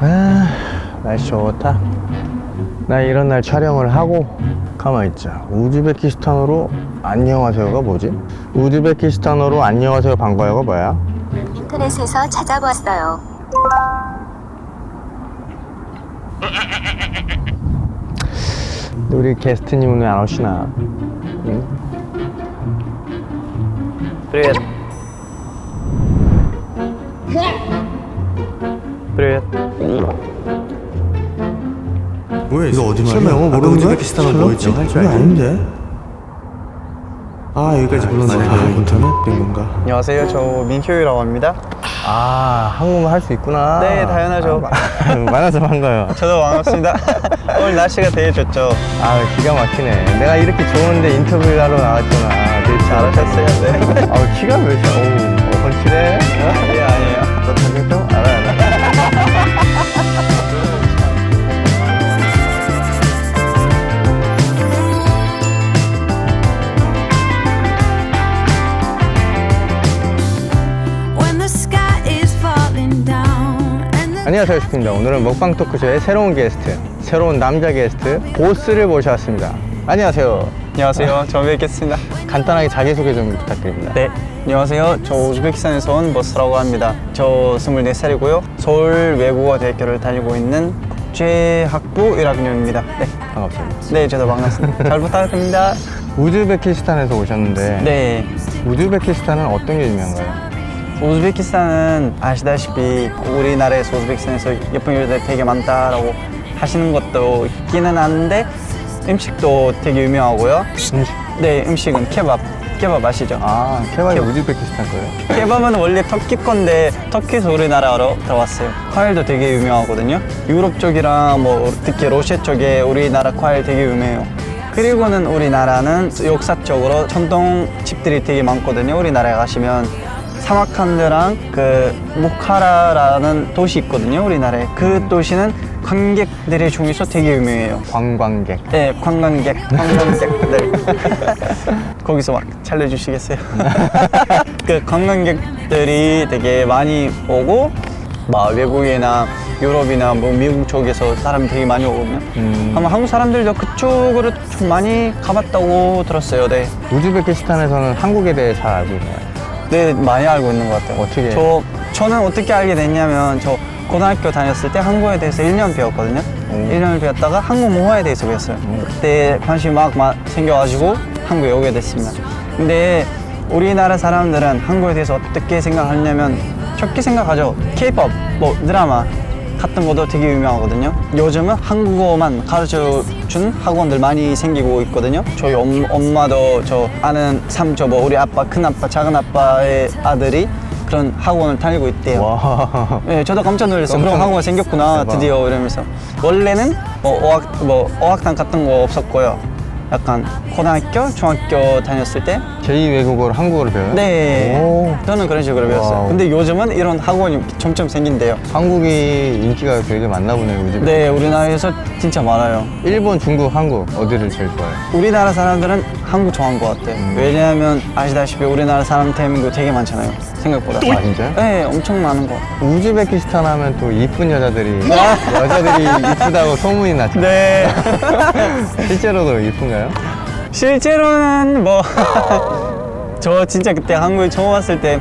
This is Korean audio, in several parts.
아, 날씨 좋다. 나 이런 날 촬영을 하고 가만 있자. 우즈베키스탄어로 안녕하세요가 뭐지? 우즈베키스탄어로 안녕하세요 반가워가 뭐야? 인터넷에서 찾아봤어요. 우리 게스트님은 왜 안 오시나? 응? 그래. Привет. 뭐야 이거 어디 말이야? 설마 영어 아까 모르는 거야? 우즈베키스탄어 샬롬? 뭐였지? 할줄 그거 알지? 아닌데 아 여기까지 불렀는데 아, 인터넷 된 건가? 안녕하세요. 저 민효이라고 합니다. 아, 한국말 할 수 있구나. 네, 당연하죠. 아, 마- 만나서 반가워요. 저도 반갑습니다. 오늘 날씨가 되게 좋죠. 아, 기가 막히네. 내가 이렇게 좋은데 인터뷰를 하러 나왔구나. 아, 되게 잘하셨어요. 네. 아, 키가 몇이야? 어우, 어, 훤칠해. 예, 슈프입니다. 오늘은 먹방 토크쇼의 새로운 게스트, 새로운 남자 게스트, 보스를 모셔왔습니다. 안녕하세요. 안녕하세요. 처음 뵙겠습니다. 간단하게 자기소개 좀 부탁드립니다. 네. 안녕하세요. 저 우즈베키스탄에서 온 버스라고 합니다. 저 24살이고요. 서울 외국어 대학교를 다니고 있는 국제학부 1학년입니다. 네. 반갑습니다. 네, 저도 반갑습니다. 잘 부탁드립니다. 우즈베키스탄에서 오셨는데, 네. 우즈베키스탄은 어떤 게 유명한가요? 우즈베키스탄은 아시다시피 우리나라에서 우즈베키스탄에서 예쁜 여자들 되게 많다라고 하시는 것도 있기는 한데 음식도 되게 유명하고요. 음식. 네, 음식은 케밥. 케밥 아시죠? 아, 케밥이 케밥. 우즈베키스탄 거예요? 케밥은 원래 터키 건데 터키에서 우리나라로 들어왔어요. 과일도 되게 유명하거든요. 유럽 쪽이랑 뭐 특히 러시아 쪽에 우리나라 과일 되게 유명해요. 그리고는 우리나라는 역사적으로 전통 집들이 되게 많거든요. 우리나라에 가시면 사마칸드랑 그 무카라라는 도시 있거든요. 우리나라에 그 도시는 관객들의 중에서 되게 유명해요. 관광객. 네, 관광객, 관광객들. 거기서 막 잘려주시겠어요? 그 관광객들이 되게 많이 오고, 막 외국이나 유럽이나 뭐 미국 쪽에서 사람이 되게 많이 오거든요. 음. 아마 한국 사람들도 그쪽으로 좀 많이 가봤다고 들었어요. 네. 우즈베키스탄에서는 한국에 대해 잘 알고 있나요? 네, 많이 알고 있는 것 같아요. 어떻게? 저, 저는 어떻게 알게 됐냐면, 저 고등학교 다녔을 때 한국에 대해서 1년 배웠거든요. 오. 1년을 배웠다가 한국 문화에 대해서 배웠어요. 그때 관심이 막, 막 생겨가지고 한국에 오게 됐습니다. 근데 우리나라 사람들은 한국에 대해서 어떻게 생각하냐면, 적게 생각하죠. 케이팝, 뭐 드라마 같은 것도 되게 유명하거든요. 요즘은 한국어만 가르쳐 준 학원들 많이 생기고 있거든요. 저희 엄, 엄마도 저 아는 삼촌, 뭐 우리 아빠, 큰 아빠, 작은 아빠의 아들이 그런 학원을 다니고 있대요. 와. 네, 저도 깜짝 놀랐어요. 그런 학원가 생겼구나, 대박. 드디어 이러면서. 원래는 뭐 어학, 뭐 어학당 같은 거 없었고요. 약간 고등학교, 중학교 다녔을 때 제2 외국어로 한국어를 배워요? 네. 오. 저는 그런 식으로 배웠어요. 와우. 근데 요즘은 이런 학원이 점점 생긴대요. 한국이 인기가 되게 많나 보네요, 우즈베키. 네, 우리나라에서 진짜 많아요. 일본, 중국, 한국 어디를 제일 좋아해요? 우리나라 사람들은 한국 좋아하는 것 같아요. 왜냐하면 아시다시피 우리나라 사람 대한민국 되게 많잖아요. 생각보다. 아, 진짜요? 네, 엄청 많은 것 같아요. 우즈베키스탄 하면 또 이쁜 여자들이 여자들이 이쁘다고 소문이 났죠. 네. 실제로도 이쁜가 요? 실제로는 뭐, 저 진짜 그때 한국에 처음 왔을 때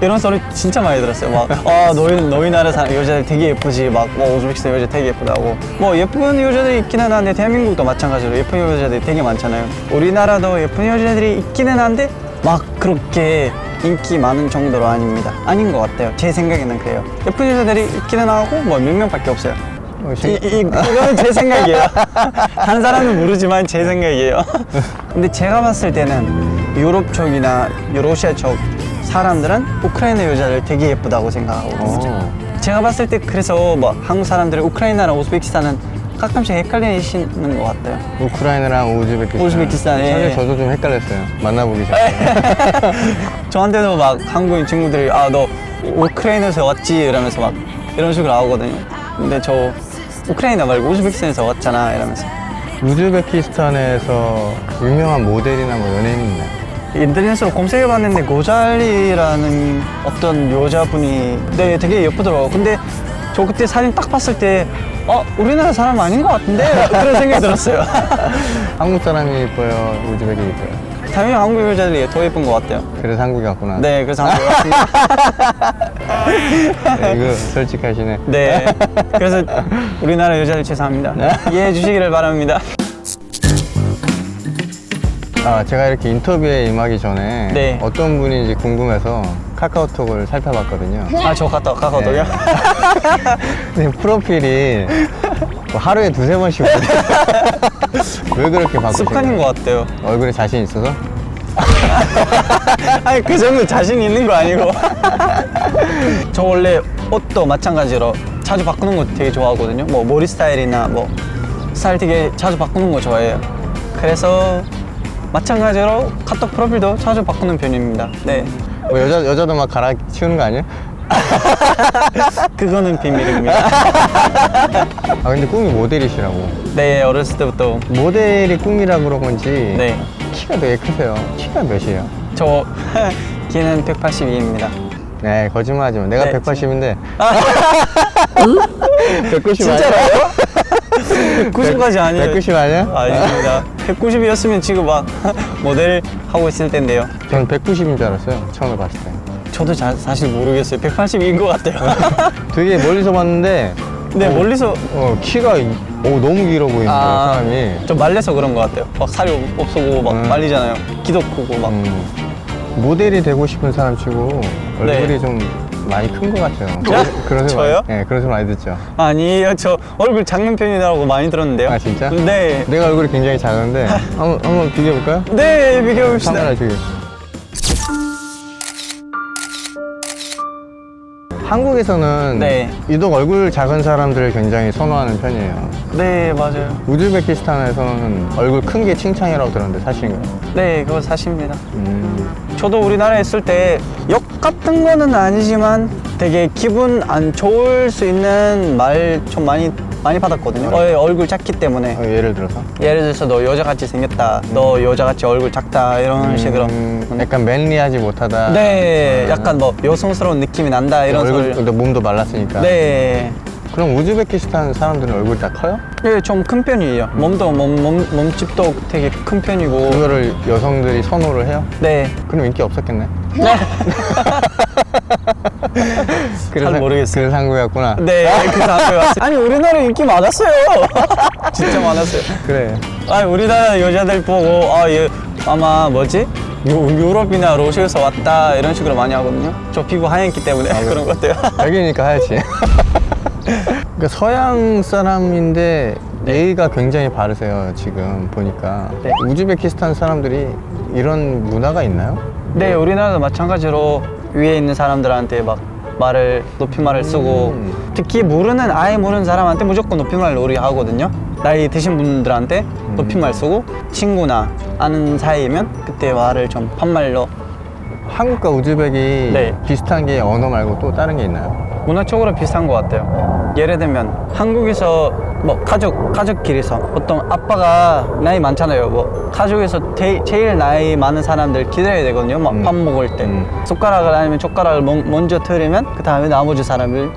이런 소리 진짜 많이 들었어요. 막, 아, 너희, 너희 나라 사람, 여자들 되게 예쁘지. 막, 뭐, 우즈베키스탄 여자 되게 예쁘다고. 뭐, 예쁜 여자들이 있기는 한데, 대한민국도 마찬가지로 예쁜 여자들이 되게 많잖아요. 우리나라도 예쁜 여자들이 있기는 한데, 막 그렇게 인기 많은 정도로 아닙니다. 아닌 것 같아요. 제 생각에는 그래요. 예쁜 여자들이 있기는 하고, 뭐, 몇 명밖에 없어요. 어, 이, 실- 이, 이거는 제 생각이에요. 한 사람은 모르지만 제 생각이에요. 근데 제가 봤을 때는 유럽 쪽이나 러시아 쪽 사람들은 우크라이나 여자를 되게 예쁘다고 생각하고 어. 제가 봤을 때 그래서 뭐 한국 사람들이 우크라이나랑 우즈베키스탄은 가끔씩 헷갈리시는 것 같아요. 우크라이나랑 우즈베키스탄. 우즈베키스탄, 예. 사실 저도 좀 헷갈렸어요. 만나보기 전에. 저한테도 막 한국인 친구들이 아 너 우크라이나에서 왔지 이러면서 막 이런 식으로 나오거든요. 근데 저 우크라이나 말고 우즈베키스탄에서 왔잖아 이러면서 우즈베키스탄에서 유명한 모델이나 뭐 연예인이 있나요? 인터넷으로 검색해봤는데 고잘리라는 어떤 여자분이 네 되게 예쁘더라고 근데 저저 그때 사진 딱 봤을 때 어, 우리나라 사람 아닌 것 같은데? 그런 생각이 들었어요. 한국 사람이 이뻐요? 우즈벡이 이뻐요? 당연히 한국 여자들이 더 예쁜 것 같아요. 그래서 한국에 왔구나. 네, 그래서 한국 왔습니다. 네, 이거 솔직하시네. 네. 그래서 우리나라 여자들 죄송합니다. 이해해 주시기를 바랍니다. 아, 제가 이렇게 인터뷰에 임하기 전에 네. 어떤 분인지 궁금해서 카카오톡을 살펴봤거든요. 아, 저 갔다, 가거든요. 근데 프로필이 뭐 하루에 두세 번씩 오거든요. 왜 그렇게 바꾸신 습관인 거예요? 것 같아요. 얼굴에 자신 있어서? 아니, 그 정도 자신 있는 거 아니고. 저 원래 옷도 마찬가지로 자주 바꾸는 거 되게 좋아하거든요. 뭐 머리 스타일이나 뭐 스타일 되게 자주 바꾸는 거 좋아해요. 그래서 마찬가지로 카톡 프로필도 자주 바꾸는 편입니다. 네. 뭐 여자, 여자도 막 갈아 치우는 거 아니에요? 그거는 비밀입니다. 아, 근데 꿈이 모델이시라고. 네, 어렸을 때부터. 모델이 꿈이라 그런 건지 네. 키가 되게 크세요. 키가 몇이에요? 저 키는 182입니다. 네, 거짓말하지 마. 내가 네, 180인데. 190 진짜로요? 190까지 아니에요. 190 아니야? 아닙니다. 190이었으면 지금 막 모델 하고 있을 텐데요. 저는 190인 줄 알았어요. 처음에 봤을 때. 저도 자, 사실 모르겠어요. 180인 것 같아요. 되게 멀리서 봤는데 네, 어, 멀리서 어, 키가 이- 오, 너무 길어 보이는 거예요, 아, 사람이. 좀 말려서 그런 것 같아요. 막 살이 없- 없어 보고 막 음. 말리잖아요. 기도 크고 막. 음, 모델이 되고 싶은 사람 치고 얼굴이 네. 좀 많이 큰 것 같아요. 야, 그런 소리 저요? 많이, 네, 그런 소리 많이 듣죠. 아니에요. 저 얼굴 작은 편이라고 많이 들었는데요. 아, 진짜? 네. 내가 얼굴이 굉장히 작은데 한번, 한번 비교해 볼까요? 네, 비교해 봅시다. 카메라 저기. 한국에서는 네. 유독 얼굴 작은 사람들을 굉장히 선호하는 편이에요. 네, 맞아요. 우즈베키스탄에서는 얼굴 큰 게 칭찬이라고 들었는데 사실인가요? 네, 그거 사실입니다. 음, 저도 우리나라에 있을 때욕 같은 거는 아니지만 되게 기분 안 좋을 수 있는 말 좀 많이 많이 받았거든요. 어, 얼굴 작기 때문에. 어, 예를 들어서? 예를 들어서 너 여자같이 생겼다. 너 여자같이 얼굴 작다. 이런 식으로. 음, 약간 맨리하지 못하다. 네, 어, 약간 뭐 여성스러운 느낌이 난다. 이런 얼굴, 소리. 너 몸도 말랐으니까. 네. 그럼 우즈베키스탄 사람들은 얼굴이 다 커요? 예, 좀 큰 편이에요. 몸도 몸, 몸 몸집도 되게 큰 편이고. 그거를 여성들이 선호를 해요? 네. 그럼 인기 없었겠네. 그래서, 잘 모르겠어요. 그래서 한국에 왔구나. 네, 그래서 앞에 왔어요. 아니, 우리나라 인기 많았어요. 진짜 많았어요. 그래. 아니 우리나라 여자들 보고 아 얘 아마 뭐지 유, 유럽이나 러시아에서 왔다 이런 식으로 많이 하거든요. 저 피부 하얗기 때문에 그런 것 같아요. 여기니까 하얗지. 그러니까 서양 사람인데 예의가 굉장히 바르세요. 지금 보니까. 네. 우즈베키스탄 사람들이 이런 문화가 있나요? 네, 우리나라도 마찬가지로 위에 있는 사람들한테 막 말을 높임말을 쓰고 음. 특히 모르는 아예 모르는 사람한테 무조건 높임말을 우리 하거든요. 나이 드신 분들한테 음. 높임말 쓰고 친구나 아는 사이면 그때 말을 좀 반말로 한국과 우즈벡이 네. 비슷한 게 언어 말고 또 다른 게 있나요? 문화적으로 비슷한 것 같아요. 예를 들면 한국에서 뭐 가족 가족끼리서 보통 아빠가 나이 많잖아요. 뭐 가족에서 제, 제일 나이 많은 사람들 기다려야 되거든요. 막 음. 밥 먹을 때 음. 숟가락을 아니면 젓가락을 먼- 먼저 틀으면 그 다음에 나머지 사람을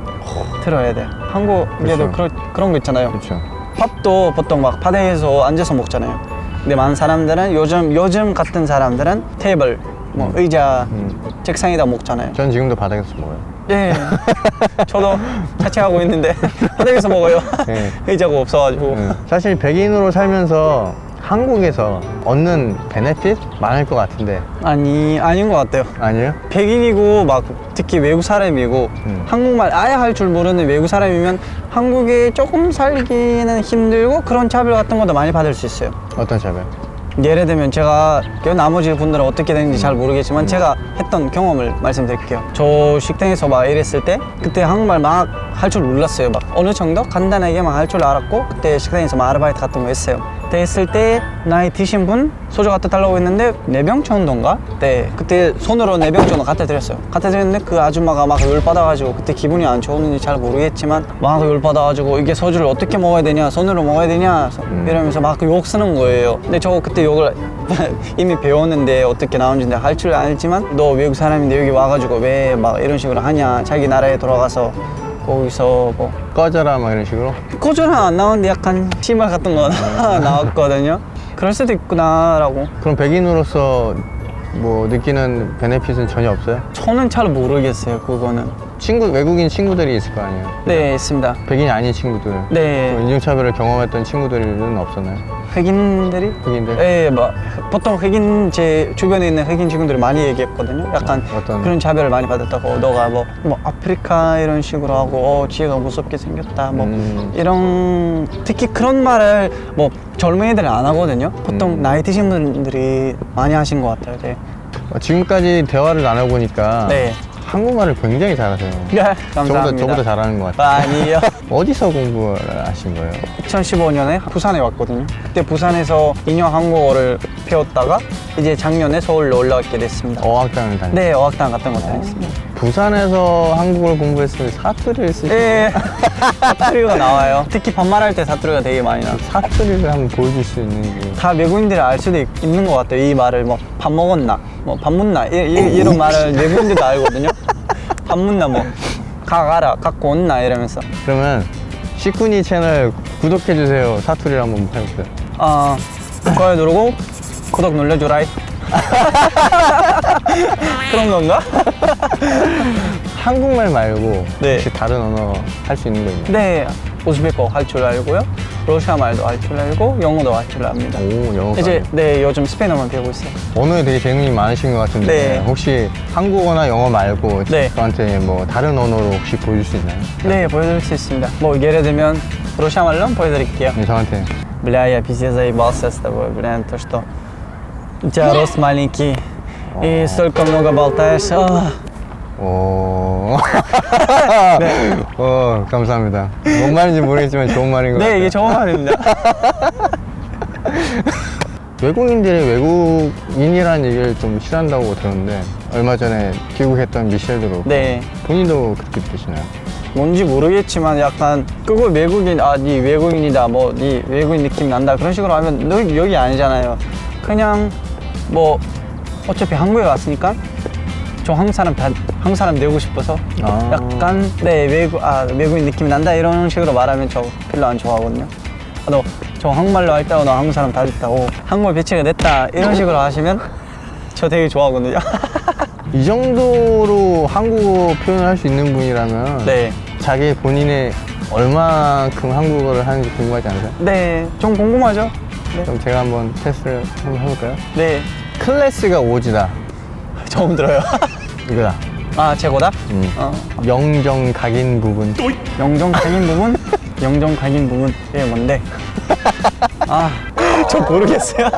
틀어야 돼. 한국에도 그렇죠. 그런 그런 거 있잖아요. 그렇죠. 밥도 보통 막 바닥에서 앉아서 먹잖아요. 근데 많은 사람들은 요즘 요즘 같은 사람들은 테이블 뭐 의자 음. 책상에다 먹잖아요. 전 지금도 바닥에서 먹어요. 예. 저도 자취하고 있는데 바닥에서 먹어요. 네. 의자가 없어가지고. 네. 사실 백인으로 살면서 한국에서 얻는 베네핏 많을 것 같은데 아니 아닌 것 같아요. 아니에요? 백인이고 막 특히 외국 사람이고 음. 한국말 아예 할 줄 모르는 외국 사람이면 한국에 조금 살기는 힘들고 그런 차별 같은 것도 많이 받을 수 있어요. 어떤 차별? 예를 들면 제가 그 나머지 분들은 어떻게 되는지 잘 모르겠지만 제가 했던 경험을 말씀드릴게요. 저 식당에서 막 일했을 때 그때 한국말 막할 줄 몰랐어요. 막 어느 정도 간단하게만 할 줄 알았고 그때 식당에서 막 아르바이트 같은 거 했어요. 그때 했을 때 나이 드신 분 소주 갖다 달라고 했는데 네병 정도인가? 네 그때 손으로 네병 정도 갖다 드렸어요. 갖다 드렸는데 그 아줌마가 막 열 받아가지고 그때 기분이 안 좋았는지 잘 모르겠지만 막 열 받아가지고 이게 소주를 어떻게 먹어야 되냐 손으로 먹어야 되냐 이러면서 막 욕 쓰는 거예요. 근데 저 그때 욕을 이미 배웠는데 어떻게 나오는지 할 줄 알지만 너 외국 사람인데 여기 와가지고 왜 막 이런 식으로 하냐 자기 나라에 돌아가서 거기서 뭐 꺼져라 막 이런 식으로 고전은 안 나오는데 약간 치마 같은 거 나왔거든요. 그럴 수도 있구나라고. 그럼 백인으로서 뭐 느끼는 베네핏은 전혀 없어요? 저는 잘 모르겠어요, 그거는. 친구 외국인 친구들이 있을 거 아니에요 네, 있습니다. 백인이 아닌 친구들 네. 그 인종차별을 경험했던 친구들은 없었나요? 흑인들이? 흑인들? 네, 뭐 보통 흑인 제 주변에 있는 흑인 친구들이 많이 얘기했거든요. 약간 어, 어떤? 그런 자별을 많이 받았다고. 너가 뭐, 뭐 아프리카 이런 식으로 하고 어, 지혜가 무섭게 생겼다. 뭐 음. 이런 특히 그런 말을 뭐 젊은이들은 안 하거든요. 보통 음. 나이 드신 분들이 많이 하신 것 같아요. 네. 어, 지금까지 대화를 나눠보니까 네. 한국말을 굉장히 잘하세요 네, 감사합니다. 저보다, 저보다 잘하는 것 같아요 아니요. 어디서 공부를 하신 거예요? 2015년에 부산에 왔거든요. 그때 부산에서 2년 한국어를 배웠다가 이제 작년에 서울로 올라왔게 됐습니다. 어학당을 다녔어요 네, 어학당 같은 거 다녔습니다. 부산에서 한국어를 공부했으면 사투리를 쓰시 예, 사투리가 나와요. 특히 반말할 때 사투리가 되게 많이 나. 사투리를 한번 보여줄 수 있는 게. 다 외국인들이 알 수도 있, 는것 같아요. 이 말을 뭐 밥 먹었나, 뭐 밥 묻나? 이, 이, 이런 말을 외국인들도 알거든요. 밥 묻나 뭐? 가가라 갖고 온나? 이러면서. 그러면 시쿠니 채널 구독해주세요. 사투리를 한번 해보세요. 아 좋아요 누르고 구독 눌러주라이. 그런 건가? 한국말 말고 네. 혹시 다른 언어 할 수 있는 거 있나요? 네, 우즈베커 할 줄 알고요. 러시아 말도 할 줄 알고 영어도 할 줄 압니다. 오 영어까지 이제 네 요즘 스페인어만 배우고 있어요. 언어에 되게 재능이 많으신 것 같은데 네. 혹시 한국어나 영어 말고 네. 저한테 뭐 다른 언어로 혹시 보여줄 수 있나요? 네, 보여드릴 수 있습니다. 뭐 예를 들면 러시아 말로 한번 보여드릴게요. 네, 저한테 Бля, я пиздец заебался с тобой, блин, то что у тебя рост маленький и столько много болтаешь. А. 오... 어, 감사합니다. 뭔 말인지 모르겠지만 좋은 말인 것 같아요. 네, 이게 좋은 말입니다. 외국인들이 외국인이라는 얘기를 좀 싫어한다고 들었는데 얼마 전에 귀국했던 미셸도 그렇고 네, 본인도 그렇게 느끼시나요? 뭔지 모르겠지만 약간 그거 외국인, 아, 네 외국인이다, 뭐, 네 외국인 느낌 난다 그런 식으로 하면 너 여기 아니잖아요. 그냥 뭐 어차피 한국에 왔으니까 저 한국 사람 다 한국 사람 되고 싶어서 아. 약간 네 외국 아 외국인 느낌이 난다 이런 식으로 말하면 저 별로 안 좋아하거든요. 아, 너저 한국말로 할너 한국 사람 다 됐다. 오 한국말 배치가 됐다 이런 식으로 하시면 저 되게 좋아하거든요. 이 정도로 한국어 표현을 할 수 있는 분이라면 네, 자기 본인의 얼마큼 한국어를 하는지 궁금하지 않으세요? 네, 좀 궁금하죠? 네, 그럼 제가 한번 테스트를 한번 해볼까요? 네, 클래스가 오지다 처음 들어요. 이거다 아 최고다? 음. 어, 영정 각인 부분 영정 각인 부분? 영정 각인 부분 이게 뭔데? 아, 저 모르겠어요.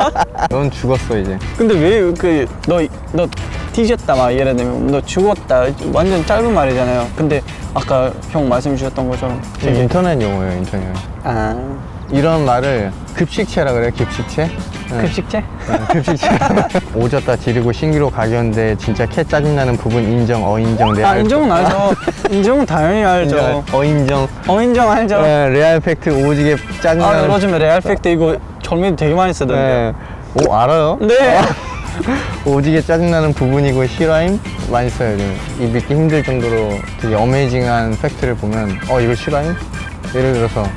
넌 죽었어 이제 근데 왜 그 너 너 뒤졌다 막 예를 들면 너 죽었다 완전 짧은 말이잖아요. 근데 아까 형 말씀 주셨던 것처럼 이게 되게 인터넷 용어예요 인터넷 아 이런 말을 급식체라 그래요 급식체 네. 급식체? 네, 급식체 오졌다 지르고 신기로 가견돼 진짜 캐 짜증나는 부분 인정 어인정 내아 알- 인정은 알죠. 인정은 당연히 알죠. 어인정 어 인정 알죠. 네, 레알 팩트 오지게 아 짜증나는 요즘에 레알 팩트 이거 젊은이 되게 많이 쓰던데. 네. 오 알아요? 네. 오지게 짜증나는 부분이고 실화임 많이 써요 요즘. 이 믿기 힘들 정도로 되게 어메이징한 팩트를 보면 어 이거 실화임? 예를 들어서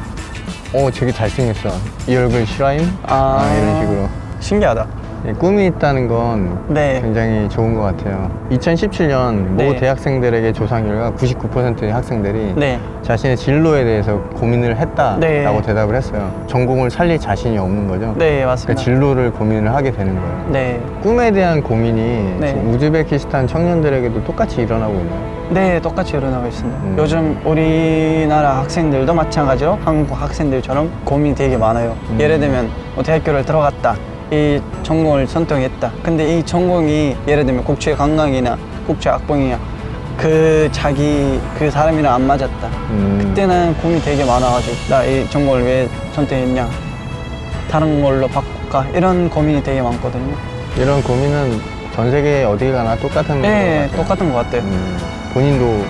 어 되게 잘생겼어 이 얼굴 실화임? 아. 아, 이런 식으로 신기하다. 예, 꿈이 있다는 건 네. 굉장히 좋은 것 같아요 2017년 네. 모 대학생들에게 조사 결과 99%의 학생들이 네. 자신의 진로에 대해서 고민을 했다라고 네. 대답을 했어요 전공을 살릴 자신이 없는 거죠 네 그러니까 맞습니다. 진로를 고민을 하게 되는 거예요 네. 꿈에 대한 고민이 네. 우즈베키스탄 청년들에게도 똑같이 일어나고 있나요? 네, 똑같이 일어나고 있습니다. 음. 요즘 우리나라 학생들도 마찬가지로 한국 학생들처럼 고민이 되게 많아요. 음. 예를 들면 뭐 대학교를 들어갔다. 이 전공을 선택했다. 근데 이 전공이 예를 들면 국제 관광이나 국제 학봉이야. 그 자기 그 사람이랑 안 맞았다. 음, 그때는 고민이 되게 많아가지고 나 이 전공을 왜 선택했냐. 다른 걸로 바꿀까. 이런 고민이 되게 많거든요. 이런 고민은 전 세계 어디 가나 똑같은 네, 것 같아요. 똑같은 것 같아요. 음, 본인도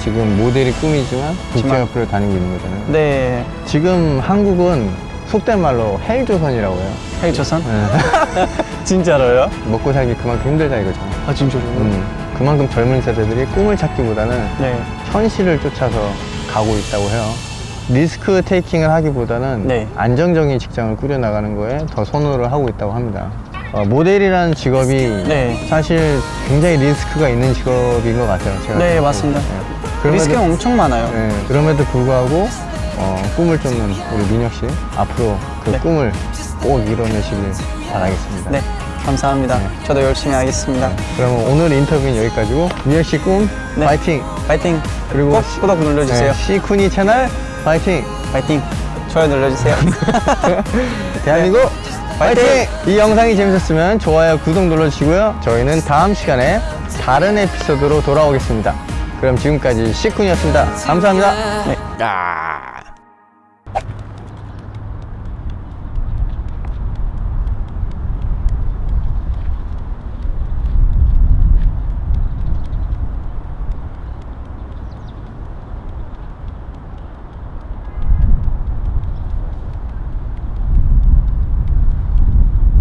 지금 모델이 꿈이지만 지만- 국제학교를 다니고 있는 거잖아요. 네, 지금 한국은 속된 말로 헬조선이라고 해요. 헬조선? 네. 진짜로요? 먹고 살기 그만큼 힘들다 이거죠. 아 진짜로요? 음, 그만큼 젊은 세대들이 꿈을 찾기보다는 네. 현실을 쫓아서 가고 있다고 해요. 리스크 테이킹을 하기보다는 네. 안정적인 직장을 꾸려나가는 거에 더 선호를 하고 있다고 합니다. 어, 모델이라는 직업이 네. 사실 굉장히 리스크가 있는 직업인 것 같아요. 제가 네, 때. 맞습니다. 그럼에도- 리스크가 엄청 많아요. 네, 그럼에도 불구하고 어, 꿈을 쫓는 우리 민혁 씨 앞으로 그 네. 꿈을 꼭 이뤄내시길 바라겠습니다. 네, 감사합니다. 저도 열심히 하겠습니다. 그러면 오늘 인터뷰는 여기까지고 민혁 씨꿈 네. 파이팅! 파이팅! 그리고 꼭 시- 구독 눌러주세요. 네, 시쿠니 채널 파이팅! 파이팅! 좋아요 눌러주세요. 대한민국 파이팅! 이 영상이 재밌었으면 좋아요, 구독 눌러주시고요. 저희는 다음 시간에 다른 에피소드로 돌아오겠습니다. 그럼 지금까지 시쿤이었습니다. 감사합니다. 네. 야.